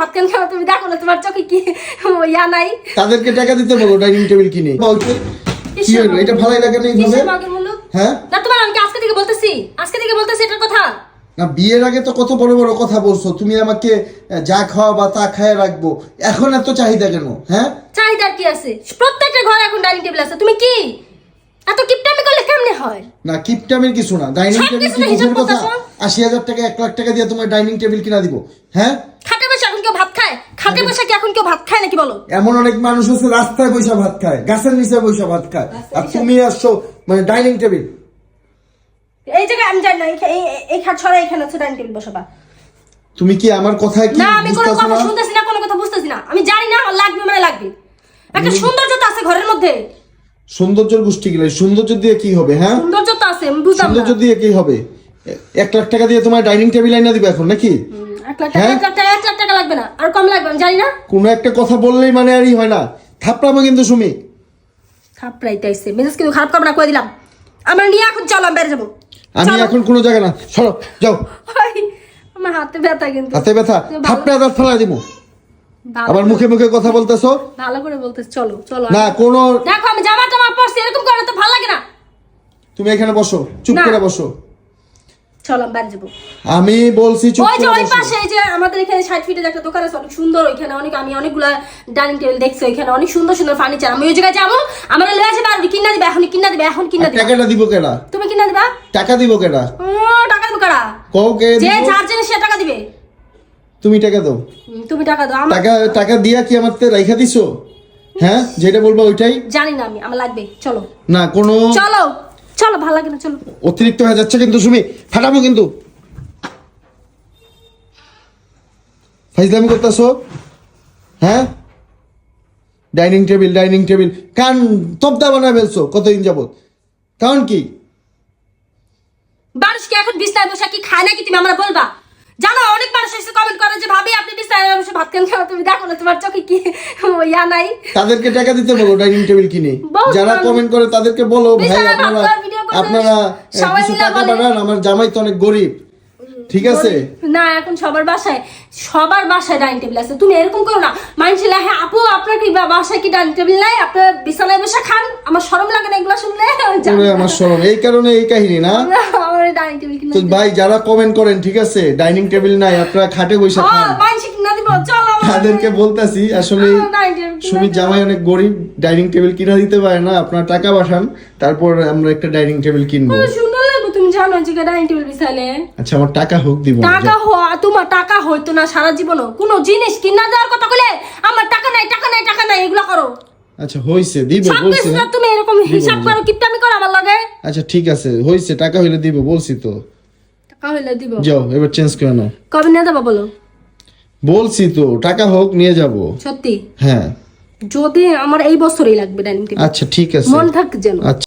ভাত কেন খাও? তুমি দেখো না তোমার চোখে কি ইয়া নাই? তাদেরকে টাকা দিতে বলো ডাইনিং টেবিল কিনে। কি হলো? এটা ভালোই লাগে না এইভাবে? হ্যাঁ? না তোমার আমি আজকে থেকে বলতেছি? আজকে থেকে বলতেছি এটার কথা? না বিয়ের আগে তো কত বড় বড় কথা বলছো। তুমি আমাকে যা খাওয়া বা তা খায় রাখব। এখন এত চাহিদা কেন? হ্যাঁ? চাহিদার কি আছে? প্রত্যেকটা ঘরে এখন ডাইনিং টেবিল আছে। তুমি কি? এত কিপটামি করলে কেমনে হয়? না কিপটামের কিছু না। ডাইনিং টেবিল কিছু কি কথা? আশি হাজার টাকা এক লাখ টাকা দিয়ে তোমার ডাইনিং টেবিল কিনা দিব। হ্যাঁ খাটে বসে এখন কেউ ভাত খায় খাটে বসে কি এখন কেউ ভাত খায় নাকি বলো? এমন অনেক মানুষ আছে রাস্তায় বসে ভাত খায় গাছের নিচে বসে ভাত খায়। আর তুমি আসছো মানে ডাইনিং টেবিল এই জায়গায় আমি জানি না এই- খাট ছড়া এখানে হচ্ছে ডাইনিং টেবিল বসাবা। তুমি কি আমার কথায় কি না আমি কোনো কথা শুনতেছি না কোনো কথা বুঝতেছি না। আমি জানি না আমার লাগবে মানে লাগবে। একটা সৌন্দর্য তো আছে ঘরের মধ্যে। সৌন্দর্যের গোষ্ঠী গেলে সৌন্দর্য দিয়ে কি হবে হ্যাঁ? সৌন্দর্য তো আছে আমি বুঝলাম সৌন্দর্য দিয়ে কি হবে? এক লাখ টাকা দিয়ে তোমার ডাইনিং টেবিল আইনা দিবে এখন নাকি? এক লাখ টাকা হ্যাঁ? এক লাখ টাকা এক লাখ লাগবে না আর কম লাগবে আমি জানি না। কোনো একটা কথা বললেই মানে আরই হয় না। থাপড়াবো কিন্তু সুমি। খারাপ রাইতাইছে মেজাজ কিন্তু খারাপ করবে না কয়ে দিলাম। আমরা নিয়ে এখন চলো আমি বেড়ে যাব। আমি। এখন কোনো জায়গা না। সরো যাও। আমার হাতে ব্যথা কিন্তু। হাতে ব্যথা? থাপড়া দাঁত ফেলা দিব। আবার মুখে মুখে কথা বলতেছো? ভালো করে বলতেছি চলো চলো। না কোনো দেখো আমি জামা টামা পরছি এরকম করে তো ভালো লাগে না। তুমি এখানে বসো চুপ করে বসো। চলো বাড়ি যাব। আমি বলছি চুপ ওই যে ওই পাশে যে আমাদের এখানে ষাট ফিটের একটা দোকান আছে অনেক সুন্দর ওইখানে অনেক আমি অনেকগুলা ডাইনিং টেবিল দেখছি ওইখানে অনেক সুন্দর সুন্দর ফার্নিচার আমি ওই জায়গায় যাব আমার লয়ে আসে পারবি কিনা দিবে এখন কিনা দিবে এখন কিনা দিবে। টাকাটা দিব কেডা? তুমি কিনা দিবা? টাকা দিব কেডা? ও টাকা দেবো কারা? কও কে যে? যার জন্য সে টাকা দিবে। তুমি টাকা দাও। তুমি টাকা দাও টাকা টাকা দিয়া কি আমার তে রাইখা দিছো? হ্যাঁ যেটা বলব ওইটাই? জানি না আমি আমার লাগবে চলো। না কোনো চলো চলো ভালো লাগে না চলো। অতিরিক্ত হয়ে যাচ্ছে কিন্তু সুমি ফাটাবো কিন্তু। ফাইজলামি করতেছো? হ্যাঁ? Dining table dining table. কান তবদা বানায় ফেলছো কতদিন যাবত কারণ কি? মানুষ কি এখন বিছনায় বসে কি খায় নাকি তুমি আমরা বলবা? জানো অনেক মানুষ এসে কমেন্ট করে যে ভাবি আপনি বিছনায় বসে ভাত কেন খাও তুমি দেখো না তোমার চোখে কি ইয়া নাই? তাদেরকে টাকা দিতে বলো ডাইনিং টেবিল কিনে। যারা কমেন্ট করে তাদেরকে বলো ভাই আপনারা আপনারা কিছু টাকা পাঠান আমার জামাই তো অনেক গরিব। ঠিক আছে? না এখন সবার বাসায় সবার বাসায় ডাইনিং টেবিল আছে। তুমি এরকম করো না। হ্যাঁ আপু আপনার কি বাসায় কি ডাইনিং টেবিল নাই? আপনার বিছানায় বসে খান। আমার শরম লাগে না এগুলো শুনলে। আমার স্মরণ এই কারণে এই কাহিনী না? আমার ডাইনিং টেবিল ভাই যারা কমেন্ট করেন ঠিক আছে? ডাইনিং টেবিল নাই আপনারা খাটে বসে খান। মানুষ কিনা দিব। চলো। তাদেরকে বলতাছি আসলে সুমিত জামাই অনেক গরিব ডাইনিং টেবিল কিনা দিতে পারে না আপনার টাকা পাঠান তারপর আমরা একটা ডাইনিং টেবিল কিনবো। তুমি জানো যে ডাইনিং টেবিল আচ্ছা আমার টাকা হোক দিব টাকা তোমার টাকা হইতো না সারা কোনো জিনিস কিনা দেওয়ার কথা আমার টাকা নাই টাকা নাই টাকা নাই এগুলো করো। আচ্ছা হইছে দিব সব বলছি। না? তুমি এরকম হিসাব করো কিপটামি করো আমার লাগে। আচ্ছা ঠিক আছে হইছে টাকা হইলে দিব বলছি তো। টাকা হইলে দিব। যাও এবার চেঞ্জ করে নাও। কবে নিয়ে দেবো বলো? বলছি তো টাকা হোক নিয়ে যাব। সত্যি? হ্যাঁ। যদি আমার এই বছরই লাগবে ডাইনিং টেবিল আচ্ছা ঠিক আছে। মন থাক যেন। আচ্ছা।